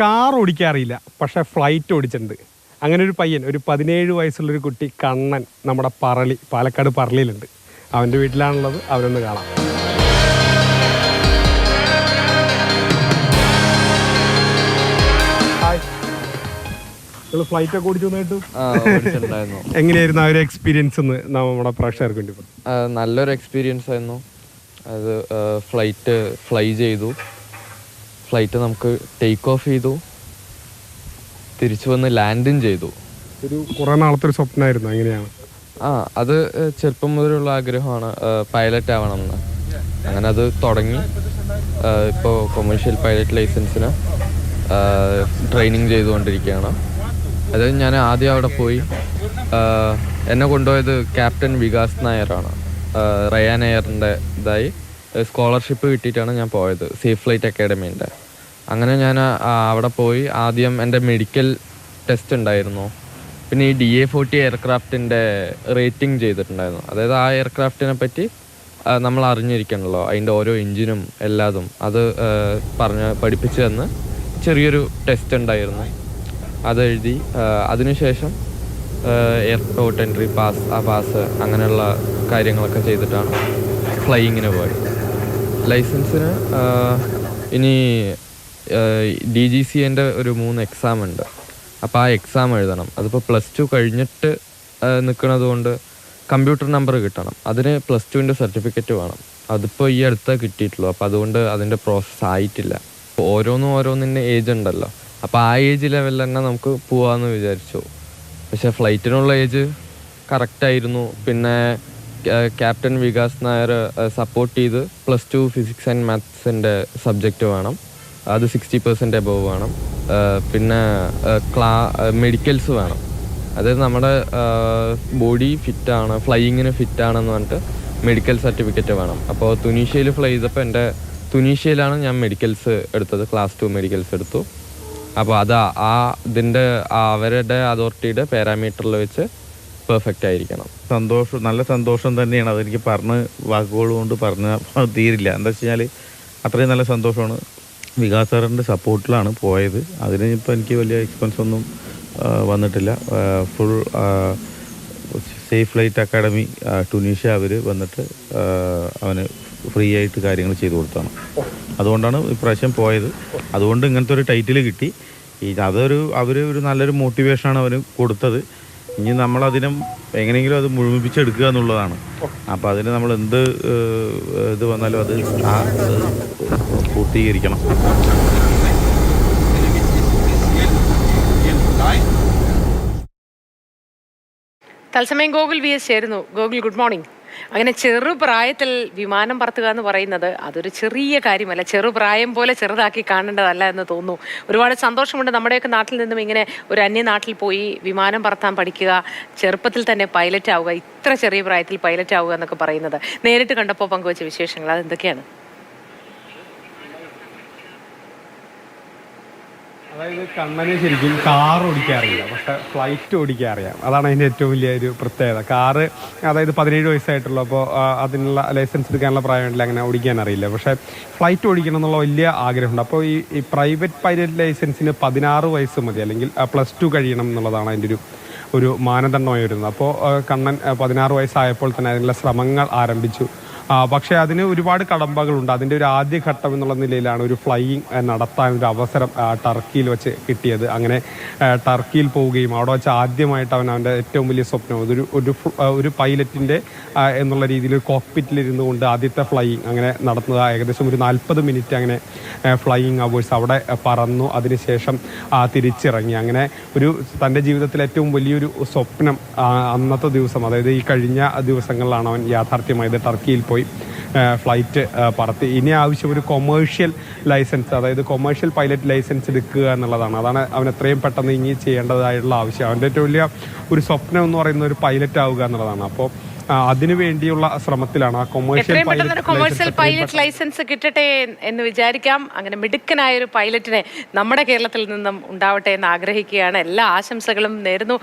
Car ഓടിക്കാറിയില്ല. പക്ഷെ flight ഓടിച്ചിട്ടുണ്ട്. അങ്ങനെ ഒരു പയ്യൻ ഒരു പതിനേഴ് വയസ്സുള്ളൊരു കുട്ടി കണ്ണൻ നമ്മുടെ പറളി പാലക്കാട് പറളിയിലുണ്ട് അവന്റെ വീട്ടിലാണുള്ളത്. അവരൊന്ന് കാണാം. ഫ്ലൈറ്റ് ഒക്കെ ഓടിച്ചു എങ്ങനെയായിരുന്നു ആ ഒരു എക്സ്പീരിയൻസ് എന്ന് നമ്മുടെ പ്രേക്ഷകർക്ക് വേണ്ടി നല്ലൊരു എക്സ്പീരിയൻസ് ആയിരുന്നു. അത് ഫ്ലൈറ്റ് ഫ്ലൈ ചെയ്തു. ഫ്ലൈറ്റ് നമുക്ക് ടേക്ക് ഓഫ് ചെയ്തു. തിരിച്ചു വന്ന് ലാൻഡും ചെയ്തു. ഒരു കുറേ നാളത്തെ ഒരു സ്വപ്നമായിരുന്നു അങ്ങനെയാണ് ആ അത് ചെറുപ്പം മുതലുള്ള ആഗ്രഹമാണ് പൈലറ്റ് ആവണം എന്ന് അങ്ങനെ അത് തുടങ്ങി. ഇപ്പോൾ കൊമേഴ്ഷ്യൽ പൈലറ്റ് ലൈസൻസിന് ട്രെയിനിങ് ചെയ്തുകൊണ്ടിരിക്കുകയാണ്. അത് ഞാൻ ആദ്യം അവിടെ പോയി എന്നെ കൊണ്ടുപോയത് ക്യാപ്റ്റൻ വികാസ് നായരാണ്. റയാൻ എയറിന്റെ ഇതായി. സ്കോളർഷിപ്പ് കിട്ടിയിട്ടാണ് ഞാൻ പോയത് സേഫ് ഫ്ലൈറ്റ് അക്കാഡമീന്റെ അങ്ങനെ ഞാൻ അവിടെ പോയി. ആദ്യം എന്റെ മെഡിക്കൽ ടെസ്റ്റ് ഉണ്ടായിരുന്നു. പിന്നെ ഈ ഡി എ ഫോർട്ടി എയർക്രാഫ്റ്റിന്റെ റേറ്റിംഗ് ചെയ്തിട്ടുണ്ടായിരുന്നു. അതായത് ആ എയർക്രാഫ്റ്റിനെ പറ്റി നമ്മൾ അറിഞ്ഞിരിക്കണല്ലോ. അതിന്റെ ഓരോ എഞ്ചിനും എല്ലാതും. അത് പറഞ്ഞ് പഠിപ്പിച്ചു തന്ന് ചെറിയൊരു ടെസ്റ്റ് ഉണ്ടായിരുന്നു. അത് എഴുതി അതിനുശേഷം എയർപോർട്ട് എൻട്രി പാസ് ആ പാസ് അങ്ങനെയുള്ള കാര്യങ്ങളൊക്കെ ചെയ്തിട്ടാണ് ഫ്ലൈയിങ്ങിന് പോയത്. ലൈസൻസിന് ഇനി ഡി ജി സി എന്റെ ഒരു മൂന്ന് എക്സാം ഉണ്ട്. അപ്പോൾ ആ എക്സാം എഴുതണം. അതിപ്പോൾ പ്ലസ് ടു കഴിഞ്ഞിട്ട് നിൽക്കുന്നത് കൊണ്ട് കമ്പ്യൂട്ടർ നമ്പർ കിട്ടണം. അതിന് പ്ലസ് ടുവിന്റെ സർട്ടിഫിക്കറ്റ് വേണം. അതിപ്പോൾ ഈ അടുത്ത കിട്ടിയിട്ടുള്ളൂ. അപ്പോൾ അതുകൊണ്ട് അതിന്റെ പ്രോസസ്സ് ആയിട്ടില്ല. ഓരോന്നും ഓരോന്നിന്റെ ഏജ് ഉണ്ടല്ലോ. അപ്പോൾ ആ ഏജ് ലെവലിൽ തന്നെ നമുക്ക് പോവാമെന്ന് വിചാരിച്ചു. പക്ഷേ ഫ്ലൈറ്റിനുള്ള ഏജ് കറക്റ്റായിരുന്നു പിന്നെ ക്യാപ്റ്റൻ വികാസ് നായർ സപ്പോർട്ട് ചെയ്ത് പ്ലസ് ടു ഫിസിക്സ് ആൻഡ് മാത്സിന്റെ സബ്ജക്റ്റ് വേണം. അത് സിക്സ്റ്റി പെർസെന്റ് എബവ് വേണം. പിന്നെ ക്ലാ മെഡിക്കൽസ് വേണം. അതായത് നമ്മുടെ ബോഡി ഫിറ്റാണ് ഫ്ലൈയിങ്ങിന് ഫിറ്റാണെന്ന് പറഞ്ഞിട്ട് മെഡിക്കൽ സർട്ടിഫിക്കറ്റ് വേണം. അപ്പോൾ തുനീഷ്യയിൽ ഫ്ലൈ ചെയ്തപ്പോൾ എന്റെ തുനീഷ്യയിലാണ് ഞാൻ മെഡിക്കൽസ് എടുത്തത്. ക്ലാസ് ടു മെഡിക്കൽസ് എടുത്തു. അപ്പോൾ അത് ആ ഇതിന്റെ അവരുടെ അതോറിറ്റിയുടെ പാരാമീറ്ററിൽ വെച്ച് പെർഫെക്റ്റ് ആയിരിക്കണം. സന്തോഷം നല്ല സന്തോഷം തന്നെയാണ് അതെനിക്ക് പറഞ്ഞ് വാക്കുകൾ കൊണ്ട് പറഞ്ഞ തീരില്ല. എന്താ വെച്ച് കഴിഞ്ഞാൽ അത്രയും നല്ല സന്തോഷമാണ്. വികാസ് സാറിന്റെ സപ്പോർട്ടിലാണ് പോയത്. അതിന് ഇപ്പോൾ എനിക്ക് വലിയ എക്സ്പെൻസ് ഒന്നും വന്നിട്ടില്ല. Full safe flight academy Tunisia അവർ വന്നിട്ട് അവന് ഫ്രീ ആയിട്ട് കാര്യങ്ങൾ ചെയ്തു കൊടുത്താണ്. അതുകൊണ്ടാണ് ഇപ്രാവശ്യം പോയത്. അതുകൊണ്ട് ഇങ്ങനത്തെ ഒരു ടൈറ്റിൽ കിട്ടി. അതൊരു അവർ ഒരു നല്ലൊരു മോട്ടിവേഷനാണ് അവന് കൊടുത്തത്. ഇനി നമ്മൾ അതിനും എങ്ങനെയെങ്കിലും അത് മുഴുമിപ്പിച്ചെടുക്കുക എന്നുള്ളതാണ്. അപ്പോൾ അതിന് നമ്മൾ എന്ത് ഇത് വന്നാലും അത് ആ പൂർത്തീകരിക്കണം. തത്സമയം ഗോകുൽ വി എസ് ചേരുന്നു. Gokul good morning. അങ്ങനെ ചെറുപ്രായത്തിൽ വിമാനം പറത്തുക എന്ന് പറയുന്നത് അതൊരു ചെറിയ കാര്യമല്ല. ചെറുപ്രായം പോലെ ചെറുതാക്കി കാണേണ്ടതല്ല എന്ന് തോന്നുന്നു. ഒരുപാട് സന്തോഷമുണ്ട് നമ്മുടെയൊക്കെ നാട്ടിൽ നിന്നും ഇങ്ങനെ ഒരു അന്യ നാട്ടിൽ പോയി വിമാനം പറത്താൻ പഠിക്കുക ചെറുപ്പത്തിൽ തന്നെ പൈലറ്റ് ആവുക ഇത്ര ചെറിയ പ്രായത്തിൽ പൈലറ്റ് ആവുക എന്നൊക്കെ പറയുന്നത്. നേരിട്ട് കണ്ടപ്പോൾ പങ്കുവച്ച വിശേഷങ്ങൾ അതെന്തൊക്കെയാണ്? അതായത് കണ്ണന് ശരിക്കും കാർ ഓടിക്കാറില്ല പക്ഷെ ഫ്ലൈറ്റ് ഓടിക്കാറിയാം അതാണ് അതിന്റെ ഏറ്റവും വലിയ ഒരു പ്രത്യേകത. കാറ് അതായത് പതിനേഴ് വയസ്സായിട്ടുള്ളൂ. അപ്പോൾ അതിനുള്ള ലൈസൻസ് എടുക്കാനുള്ള പ്രായമില്ല അങ്ങനെ ഓടിക്കാൻ അറിയില്ല. പക്ഷേ ഫ്ലൈറ്റ് ഓടിക്കണം എന്നുള്ള വലിയ ആഗ്രഹമുണ്ട്. അപ്പോൾ ഈ ഈ പ്രൈവറ്റ് പൈലറ്റ് ലൈസൻസിന് പതിനാറ് വയസ്സ് മതി. അല്ലെങ്കിൽ പ്ലസ് ടു കഴിയണം എന്നുള്ളതാണ് അതിന്റെ ഒരു ഒരു മാനദണ്ഡമായി വരുന്നത് അപ്പോൾ കണ്ണൻ പതിനാറ് വയസ്സായപ്പോൾ തന്നെ അതിനുള്ള ശ്രമങ്ങൾ ആരംഭിച്ചു. പക്ഷേ അതിന് ഒരുപാട് കടമ്പകളുണ്ട്. അതിന്റെ ഒരു ആദ്യ ഘട്ടം എന്നുള്ള നിലയിലാണ് ഒരു ഫ്ലൈയിങ് നടത്താൻ ഒരു അവസരം ടർക്കിയിൽ വെച്ച് കിട്ടിയത്. അങ്ങനെ ടർക്കിയിൽ പോവുകയും അവിടെ വെച്ച് ആദ്യമായിട്ട് അവൻ അവന്റെ ഏറ്റവും വലിയ സ്വപ്നം അതൊരു ഒരു ഒരു പൈലറ്റിന്റെ എന്നുള്ള രീതിയിൽ ഒരു കോക്പിറ്റിൽ ഇരുന്നു കൊണ്ട് ആദ്യത്തെ ഫ്ലൈയിങ് അങ്ങനെ നടത്തുന്നത് ഏകദേശം ഒരു നാൽപ്പത് മിനിറ്റ് അങ്ങനെ ഫ്ലൈയിങ് അവേഴ്സ് അവിടെ പറന്നു. അതിനുശേഷം തിരിച്ചിറങ്ങി. അങ്ങനെ ഒരു തന്റെ ജീവിതത്തിലെ ഏറ്റവും വലിയൊരു സ്വപ്നം അന്നത്തെ ദിവസം അതായത് ഈ കഴിഞ്ഞ ദിവസങ്ങളിലാണ് അവൻ യാഥാർത്ഥ്യമായത് ടർക്കിയിൽ പോയി ആ, ഫ്ലൈറ്റ് പറത്തി. ഇനി ആവശ്യം ഒരു കൊമേഴ്ഷ്യൽ ലൈസൻസ് അതായത് കൊമേഴ്ഷ്യൽ പൈലറ്റ് ലൈസൻസ് എടുക്കുക എന്നുള്ളതാണ്. അതാണ് അവൻ എത്രയും പെട്ടെന്ന് ഇനി ചെയ്യേണ്ടതായിട്ടുള്ള ആവശ്യം. അവന്റെ ഏറ്റവും വലിയ ഒരു സ്വപ്നം എന്ന് പറയുന്ന ഒരു പൈലറ്റ് ആവുക എന്നുള്ളതാണ്. അപ്പോൾ അതിനു വേണ്ടിയുള്ള ശ്രമത്തിലാണ് ആ കൊമേഴ്ഷ്യൽ കൊമേഴ്ഷ്യൽ പൈലറ്റ് ലൈസൻസ് കിട്ടട്ടെ എന്ന് വിചാരിക്കാം. അങ്ങനെ മിടുക്കനായ ഒരു പൈലറ്റിനെ നമ്മുടെ കേരളത്തിൽ നിന്നും ഉണ്ടാവട്ടെ എന്ന് ആഗ്രഹിക്കുകയാണ്. എല്ലാ ആശംസകളും നേരുന്നു.